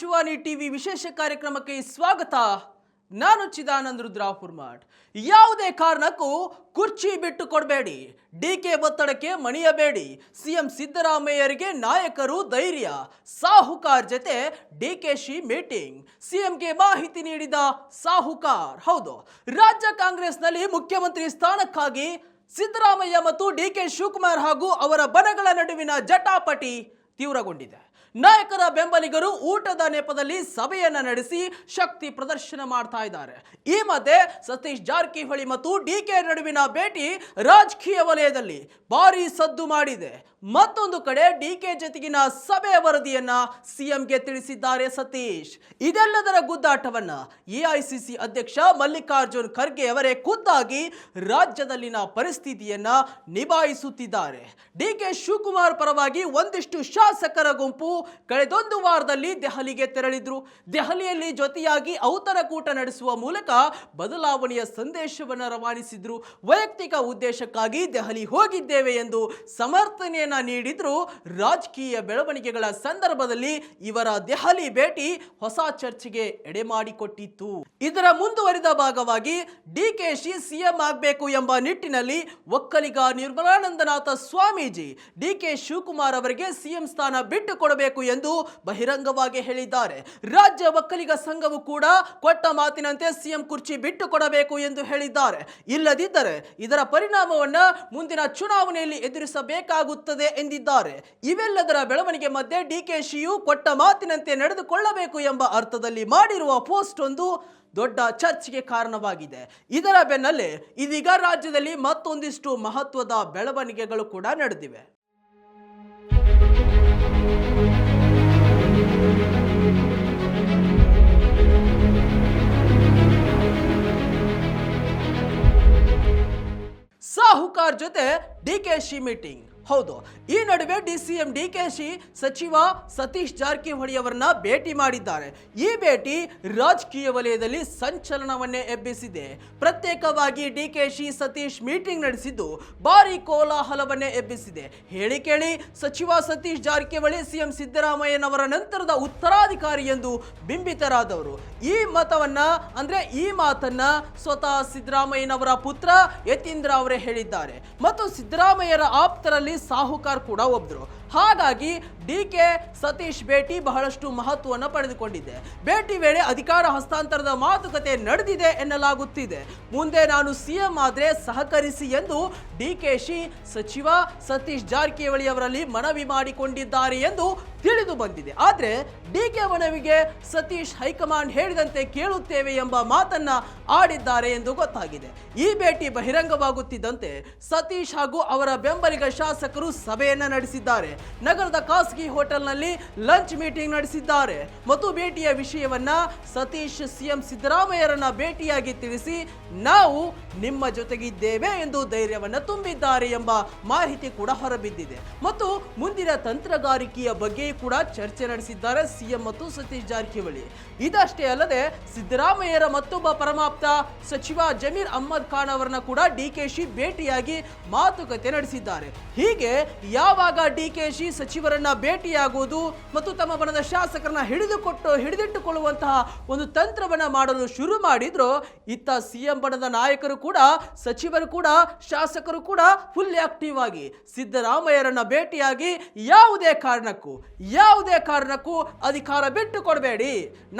Vishwavani TV ವಿಶೇಷ ಕಾರ್ಯಕ್ರಮಕ್ಕೆ ಸ್ವಾಗತ. ನಾನು ಚಿದಾನಂದ್ ರುದ್ರಾಪುರ್ ಹುರ್ಮಾಟ್ ಯಾವುದೇ ಕಾರಣಕ್ಕೂ ಕುರ್ಚಿ ಬಿಟ್ಟು ಕೊಡಬೇಡಿ. ಡಿಕೆ ಒತ್ತಡಕ್ಕೆ ಮಣಿಯಬೇಡಿ. ಸಿಎಂ ಸಿದ್ದರಾಮಯ್ಯರಿಗೆ ನಾಯಕರು ಧೈರ್ಯ. ಸಾಹುಕಾರ್ ಜೊತೆ ಶಿ ಮೀಟಿಂಗ್. ಸಿಎಂಗೆ ಮಾಹಿತಿ ನೀಡಿದ ಸಾಹುಕಾರ್, ಹೌದು. ರಾಜ್ಯ ಕಾಂಗ್ರೆಸ್ನಲ್ಲಿ ಮುಖ್ಯಮಂತ್ರಿ ಸ್ಥಾನಕ್ಕಾಗಿ ಸಿದ್ದರಾಮಯ್ಯ ಮತ್ತು ಡಿಕೆ ಶಿವಕುಮಾರ್ ಹಾಗೂ ಅವರ ಬಣಗಳ ನಡುವಿನ ಜಟಾಪಟಿ ತೀವ್ರಗೊಂಡಿದೆ. ನಾಯಕರ ಬೆಂಬಲಿಗರು ಊಟದ ನೆಪದಲ್ಲಿ ಸಭೆಯನ್ನ ನಡೆಸಿ ಶಕ್ತಿ ಪ್ರದರ್ಶನ ಮಾಡ್ತಾ ಇದ್ದಾರೆ. ಈ ಮಧ್ಯೆ ಸತೀಶ್ ಜಾರಕಿಹೊಳಿ ಮತ್ತು ಡಿ ಕೆ ನಡುವಿನ ಭೇಟಿ ರಾಜಕೀಯ ವಲಯದಲ್ಲಿ ಭಾರಿ ಸದ್ದು ಮಾಡಿದೆ. ಮತ್ತೊಂದು ಕಡೆ ಡಿ ಕೆ ಜೊತೆಗಿನ ಸಭೆಯ ವರದಿಯನ್ನ ಸಿಎಂಗೆ ತಿಳಿಸಿದ್ದಾರೆ ಸತೀಶ್. ಇದೆಲ್ಲದರ ಗುದ್ದಾಟವನ್ನ ಎಐಸಿಸಿ ಅಧ್ಯಕ್ಷ ಮಲ್ಲಿಕಾರ್ಜುನ್ ಖರ್ಗೆ ಅವರೇ ಖುದ್ದಾಗಿ ರಾಜ್ಯದಲ್ಲಿನ ಪರಿಸ್ಥಿತಿಯನ್ನ ನಿಭಾಯಿಸುತ್ತಿದ್ದಾರೆ. ಡಿ ಕೆ ಶಿವಕುಮಾರ್ ಪರವಾಗಿ ಒಂದಿಷ್ಟು ಶಾಸಕರ ಗುಂಪು ಕಳೆದೊಂದು ವಾರದಲ್ಲಿ ದೆಹಲಿಗೆ ತೆರಳಿದ್ರು. ದೆಹಲಿಯಲ್ಲಿ ಜೊತೆಯಾಗಿ ಔತಣಕೂಟ ನಡೆಸುವ ಮೂಲಕ ಬದಲಾವಣೆಯ ಸಂದೇಶವನ್ನು ರವಾನಿಸಿದ್ರು. ವೈಯಕ್ತಿಕ ಉದ್ದೇಶಕ್ಕಾಗಿ ದೆಹಲಿ ಹೋಗಿದ್ದೇವೆ ಎಂದು ಸಮರ್ಥನೆಯನ್ನ ನೀಡಿದ್ರು. ರಾಜಕೀಯ ಬೆಳವಣಿಗೆಗಳ ಸಂದರ್ಭದಲ್ಲಿ ಇವರ ದೆಹಲಿ ಭೇಟಿ ಹೊಸ ಚರ್ಚೆಗೆ ಎಡೆ ಮಾಡಿಕೊಟ್ಟಿತ್ತು. ಇದರ ಮುಂದುವರಿದ ಭಾಗವಾಗಿ ಡಿಕೆಶಿ ಸಿಎಂ ಆಗಬೇಕು ಎಂಬ ನಿಟ್ಟಿನಲ್ಲಿ ಒಕ್ಕಲಿಗ ನಿರ್ಮಲಾನಂದನಾಥ ಸ್ವಾಮೀಜಿ ಡಿಕೆ ಶಿವಕುಮಾರ್ ಅವರಿಗೆ ಸಿಎಂ ಸ್ಥಾನ ಬಿಟ್ಟು ಕೊಡಬೇಕು ಎಂದು ಬಹಿರಂಗವಾಗಿ ಹೇಳಿದ್ದಾರೆ. ರಾಜ್ಯ ಒಕ್ಕಲಿಗ ಸಂಘವು ಕೂಡ ಕೊಟ್ಟ ಮಾತಿನಂತೆ ಸಿಎಂ ಕುರ್ಚಿ ಬಿಟ್ಟು ಕೊಡಬೇಕು ಎಂದು ಹೇಳಿದ್ದಾರೆ. ಇಲ್ಲದಿದ್ದರೆ ಇದರ ಪರಿಣಾಮವನ್ನು ಮುಂದಿನ ಚುನಾವಣೆಯಲ್ಲಿ ಎದುರಿಸಬೇಕಾಗುತ್ತದೆ ಎಂದಿದ್ದಾರೆ. ಇವೆಲ್ಲದರ ಬೆಳವಣಿಗೆ ಮಧ್ಯೆ ಡಿಕೆಶಿಯು ಕೊಟ್ಟ ಮಾತಿನಂತೆ ನಡೆದುಕೊಳ್ಳಬೇಕು ಎಂಬ ಅರ್ಥದಲ್ಲಿ ಮಾಡಿರುವ ಪೋಸ್ಟ್ ಒಂದು ದೊಡ್ಡ ಚರ್ಚೆಗೆ ಕಾರಣವಾಗಿದೆ. ಇದರ ಬೆನ್ನಲ್ಲೇ ಇದೀಗ ರಾಜ್ಯದಲ್ಲಿ ಮತ್ತೊಂದಿಷ್ಟು ಮಹತ್ವದ ಬೆಳವಣಿಗೆಗಳು ಕೂಡ ನಡೆದಿವೆ. ಸಾಹುಕಾರ್ ಜೊತೆ ಡಿಕೆಶಿ ಮೀಟಿಂಗ್ ಹೌದು, ಈ ನಡುವೆ D C M D K Shi ಸಚಿವ ಸತೀಶ್ ಜಾರಕಿಹೊಳಿ ಅವರನ್ನ ಭೇಟಿ ಮಾಡಿದ್ದಾರೆ. ಈ ಭೇಟಿ ರಾಜಕೀಯ ವಲಯದಲ್ಲಿ ಸಂಚಲನವನ್ನೇ ಎಬ್ಬಿಸಿದೆ. ಪ್ರತ್ಯೇಕವಾಗಿ ಡಿಕೆಶಿ ಸತೀಶ್ ಮೀಟಿಂಗ್ ನಡೆಸಿದ್ದು ಭಾರಿ ಕೋಲಾಹಲವನ್ನೇ ಎಬ್ಬಿಸಿದೆ. ಹೇಳಿ ಕೇಳಿ, ಸಚಿವ ಸತೀಶ್ ಜಾರಕಿಹೊಳಿ, ಸಿಎಂ ಸಿದ್ದರಾಮಯ್ಯನವರ ನಂತರದ ಉತ್ತರಾಧಿಕಾರಿ ಎಂದು ಬಿಂಬಿತರಾದವರು. ಈ ಮತವನ್ನ, ಅಂದ್ರೆ ಈ ಮಾತನ್ನ ಸ್ವತಃ ಸಿದ್ದರಾಮಯ್ಯನವರ ಪುತ್ರ ಯತೀಂದ್ರ ಅವರೇ ಹೇಳಿದ್ದಾರೆ. ಮತ್ತು ಸಿದ್ದರಾಮಯ್ಯರ ಆಪ್ತರಲ್ಲಿ ಸಾಹುಕಾರ್ ಕೂಡ ಒಬ್ರು ಹಾಗಾಗಿ ಡಿ ಕೆ ಸತೀಶ್ ಭೇಟಿ ಬಹಳಷ್ಟು ಮಹತ್ವವನ್ನು ಪಡೆದುಕೊಂಡಿದೆ. ಭೇಟಿ ವೇಳೆ ಅಧಿಕಾರ ಹಸ್ತಾಂತರದ ಮಾತುಕತೆ ನಡೆದಿದೆ ಎನ್ನಲಾಗುತ್ತಿದೆ. ಮುಂದೆ ನಾನು ಸಿಎಂ ಆದರೆ ಸಹಕರಿಸಿ ಎಂದು ಡಿ ಕೆ ಶಿ ಸಚಿವ ಸತೀಶ್ ಜಾರಕಿಹೊಳಿ ಅವರಲ್ಲಿ ಮನವಿ ಮಾಡಿಕೊಂಡಿದ್ದಾರೆ ಎಂದು ತಿಳಿದು ಬಂದಿದೆ. ಆದರೆ ಡಿ ಕೆ ಮನವಿಗೆ ಸತೀಶ್ ಹೈಕಮಾಂಡ್ ಹೇಳಿದಂತೆ ಕೇಳುತ್ತೇವೆ ಎಂಬ ಮಾತನ್ನ ಆಡಿದ್ದಾರೆ ಎಂದು ಗೊತ್ತಾಗಿದೆ. ಈ ಭೇಟಿ ಬಹಿರಂಗವಾಗುತ್ತಿದ್ದಂತೆ ಸತೀಶ್ ಹಾಗೂ ಅವರ ಬೆಂಬಲಿಗ ಶಾಸಕರು ಸಭೆಯನ್ನ ನಡೆಸಿದ್ದಾರೆ. ನಗರದ ಖಾಸಗಿ ಹೋಟೆಲ್ನಲ್ಲಿ ಲಂಚ್ ಮೀಟಿಂಗ್ ನಡೆಸಿದ್ದಾರೆ. ಮತ್ತು ಭೇಟಿಯ ವಿಷಯವನ್ನ ಸತೀಶ್ ಸಿಎಂ ಸಿದ್ದರಾಮಯ್ಯರನ್ನ ಭೇಟಿಯಾಗಿ ತಿಳಿಸಿ ನಾವು ನಿಮ್ಮ ಜೊತೆಗಿದ್ದೇವೆ ಎಂದು ಧೈರ್ಯವನ್ನ ತುಂಬಿದ್ದಾರೆ ಎಂಬ ಮಾಹಿತಿ ಕೂಡ ಹೊರಬಿದ್ದಿದೆ. ಮತ್ತು ಮುಂದಿನ ತಂತ್ರಗಾರಿಕೆಯ ಬಗ್ಗೆ ಕೂಡ ಚರ್ಚೆ ನಡೆಸಿದ್ದಾರೆ ಸಿಎಂ ಮತ್ತು ಸತೀಶ್ ಜಾರಕಿಹೊಳಿ. ಇದಷ್ಟೇ ಅಲ್ಲದೆ ಸಿದ್ದರಾಮಯ್ಯರ ಮತ್ತೊಬ್ಬ ಪರಮಾಪ್ತ ಸಚಿವ ಜಮೀರ್ ಅಹ್ಮದ್ ಖಾನ್ ಅವರನ್ನ ಕೂಡ ಡಿಕೆಶಿ ಭೇಟಿಯಾಗಿ ಮಾತುಕತೆ ನಡೆಸಿದ್ದಾರೆ. ಹೀಗೆ ಯಾವಾಗ ಡಿಕೆಶಿ ಸಚಿವರನ್ನ ಭೇಟಿಯಾಗುವುದು ಮತ್ತು ತಮ್ಮ ಬಣದ ಶಾಸಕರನ್ನ ಹಿಡಿದುಕೊಟ್ಟು ಹಿಡಿದಿಟ್ಟುಕೊಳ್ಳುವಂತಹ ಒಂದು ತಂತ್ರವನ್ನ ಮಾಡಲು ಶುರು ಮಾಡಿದ್ರು. ಇತ್ತ ಸಿಎಂ ಬಣದ ನಾಯಕರು ಕೂಡ, ಸಚಿವರು ಕೂಡ, ಶಾಸಕರು ಕೂಡ ಫುಲ್ ಆಕ್ಟಿವ್ ಆಗಿ ಸಿದ್ದರಾಮಯ್ಯರನ್ನ ಭೇಟಿಯಾಗಿ ಯಾವುದೇ ಕಾರಣಕ್ಕೂ ಯಾವುದೇ ಕಾರಣಕ್ಕೂ ಅಧಿಕಾರ ಬಿಟ್ಟು ಕೊಡಬೇಡಿ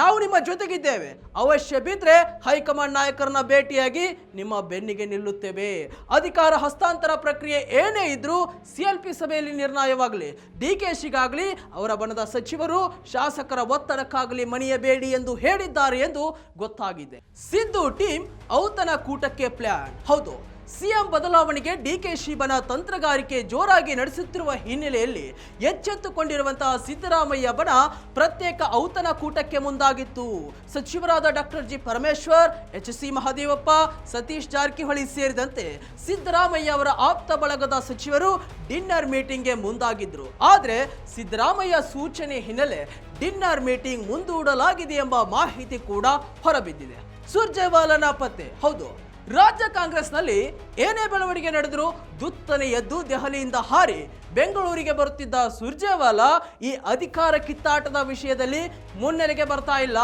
ನಾವು ನಿಮ್ಮ ಜೊತೆಗಿದ್ದೇವೆ. ಅವಶ್ಯ ಬಿದ್ರೆ ಹೈಕಮಾಂಡ್ ನಾಯಕರನ್ನ ಭೇಟಿಯಾಗಿ ನಿಮ್ಮ ಬೆನ್ನಿಗೆ ನಿಲ್ಲುತ್ತೇವೆ. ಅಧಿಕಾರ ಹಸ್ತಾಂತರ ಪ್ರಕ್ರಿಯೆ ಏನೇ ಇದ್ರೂ ಸಿಎಲ್ಪಿ ಸಭೆಯಲ್ಲಿ ನಿರ್ಣಯವಾಗಲಿ ಡಿ ಕೆ ಶಿಗಾಗಲಿ, ಅವರ ಬಣದ ಸಚಿವರು ಶಾಸಕರ ಒತ್ತಡಕ್ಕಾಗಲಿ ಮಣಿಯಬೇಡಿ ಎಂದು ಹೇಳಿದ್ದಾರೆ ಎಂದು ಗೊತ್ತಾಗಿದೆ. ಸಿದ್ದು ಟೀಮ್ ಔತಣ ಕೂಟಕ್ಕೆ ಪ್ಲಾನ್. ಹೌದು ಸಿಎಂ ಬದಲಾವಣೆಗೆ ಡಿಕೆ ಶಿವನ ತಂತ್ರಗಾರಿಕೆ ಜೋರಾಗಿ ನಡೆಸುತ್ತಿರುವ ಹಿನ್ನೆಲೆಯಲ್ಲಿ ಎಚ್ಚೆತ್ತುಕೊಂಡಿರುವಂತಹ ಸಿದ್ದರಾಮಯ್ಯ ಬಣ ಪ್ರತ್ಯೇಕ ಔತಣ ಕೂಟಕ್ಕೆ ಮುಂದಾಗಿತ್ತು. ಸಚಿವರಾದ doctor G Parameshwar, H C Mahadevappa, Satish Jarkiholi ಸೇರಿದಂತೆ ಸಿದ್ದರಾಮಯ್ಯ ಅವರ ಆಪ್ತ ಬಳಗದ ಸಚಿವರು ಡಿನ್ನರ್ ಮೀಟಿಂಗ್ಗೆ ಮುಂದಾಗಿದ್ರು. ಆದರೆ ಸಿದ್ದರಾಮಯ್ಯ ಸೂಚನೆ ಹಿನ್ನೆಲೆ ಡಿನ್ನರ್ ಮೀಟಿಂಗ್ ಮುಂದೂಡಲಾಗಿದೆ ಎಂಬ ಮಾಹಿತಿ ಕೂಡ ಹೊರಬಿದ್ದಿದೆ. ಸುರ್ಜೇವಾಲನ ಪತ್ತೆ, ಹೌದು ರಾಜ್ಯ ಕಾಂಗ್ರೆಸ್ನಲ್ಲಿ ಏನೇ ಬೆಳವಣಿಗೆ ನಡೆದರೂ ದುತ್ತನೆ ಎದ್ದು ದೆಹಲಿಯಿಂದ ಹಾರಿ ಬೆಂಗಳೂರಿಗೆ ಬರುತ್ತಿದ್ದ ಸುರ್ಜೇವಾಲಾ ಈ ಅಧಿಕಾರ ಕಿತ್ತಾಟದ ವಿಷಯದಲ್ಲಿ ಮುನ್ನೆಲೆಗೆ ಬರ್ತಾ ಇಲ್ಲ.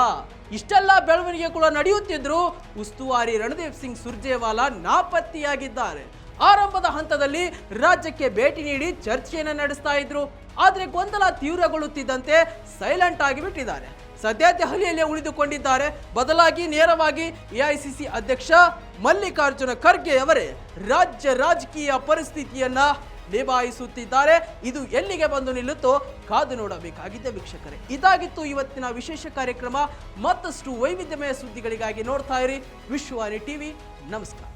ಇಷ್ಟೆಲ್ಲ ಬೆಳವಣಿಗೆ ಕೂಡ ನಡೆಯುತ್ತಿದ್ರು ಉಸ್ತುವಾರಿ ರಣದೀಪ್ ಸಿಂಗ್ ಸುರ್ಜೇವಾಲಾ ನಾಪತ್ತೆಯಾಗಿದ್ದಾರೆ. ಆರಂಭದ ಹಂತದಲ್ಲಿ ರಾಜ್ಯಕ್ಕೆ ಭೇಟಿ ನೀಡಿ ಚರ್ಚೆಯನ್ನು ನಡೆಸ್ತಾ ಇದ್ರು. ಆದರೆ ಗೊಂದಲ ತೀವ್ರಗೊಳ್ಳುತ್ತಿದ್ದಂತೆ ಸೈಲೆಂಟ್ ಆಗಿ ಬಿಟ್ಟಿದ್ದಾರೆ. ಸದ್ಯ ದೆಹಲಿಯಲ್ಲೇ ಉಳಿದುಕೊಂಡಿದ್ದಾರೆ. ಬದಲಾಗಿ ನೇರವಾಗಿ ಎಐಸಿಸಿ ಅಧ್ಯಕ್ಷ ಮಲ್ಲಿಕಾರ್ಜುನ ಖರ್ಗೆ ಅವರೇ ರಾಜ್ಯ ರಾಜಕೀಯ ಪರಿಸ್ಥಿತಿಯನ್ನ ನಿಭಾಯಿಸುತ್ತಿದ್ದಾರೆ. ಇದು ಎಲ್ಲಿಗೆ ಬಂದು ನಿಲ್ಲುತ್ತೋ ಕಾದು ನೋಡಬೇಕಾಗಿದೆ ವೀಕ್ಷಕರೇ. ಇದಾಗಿತ್ತು ಇವತ್ತಿನ ವಿಶೇಷ ಕಾರ್ಯಕ್ರಮ. ಮತ್ತಷ್ಟು ವೈವಿಧ್ಯಮಯ ಸುದ್ದಿಗಳಿಗಾಗಿ ನೋಡ್ತಾ ಇರಿ ವಿಶ್ವಾನಿ ಟಿವಿ. ನಮಸ್ಕಾರ.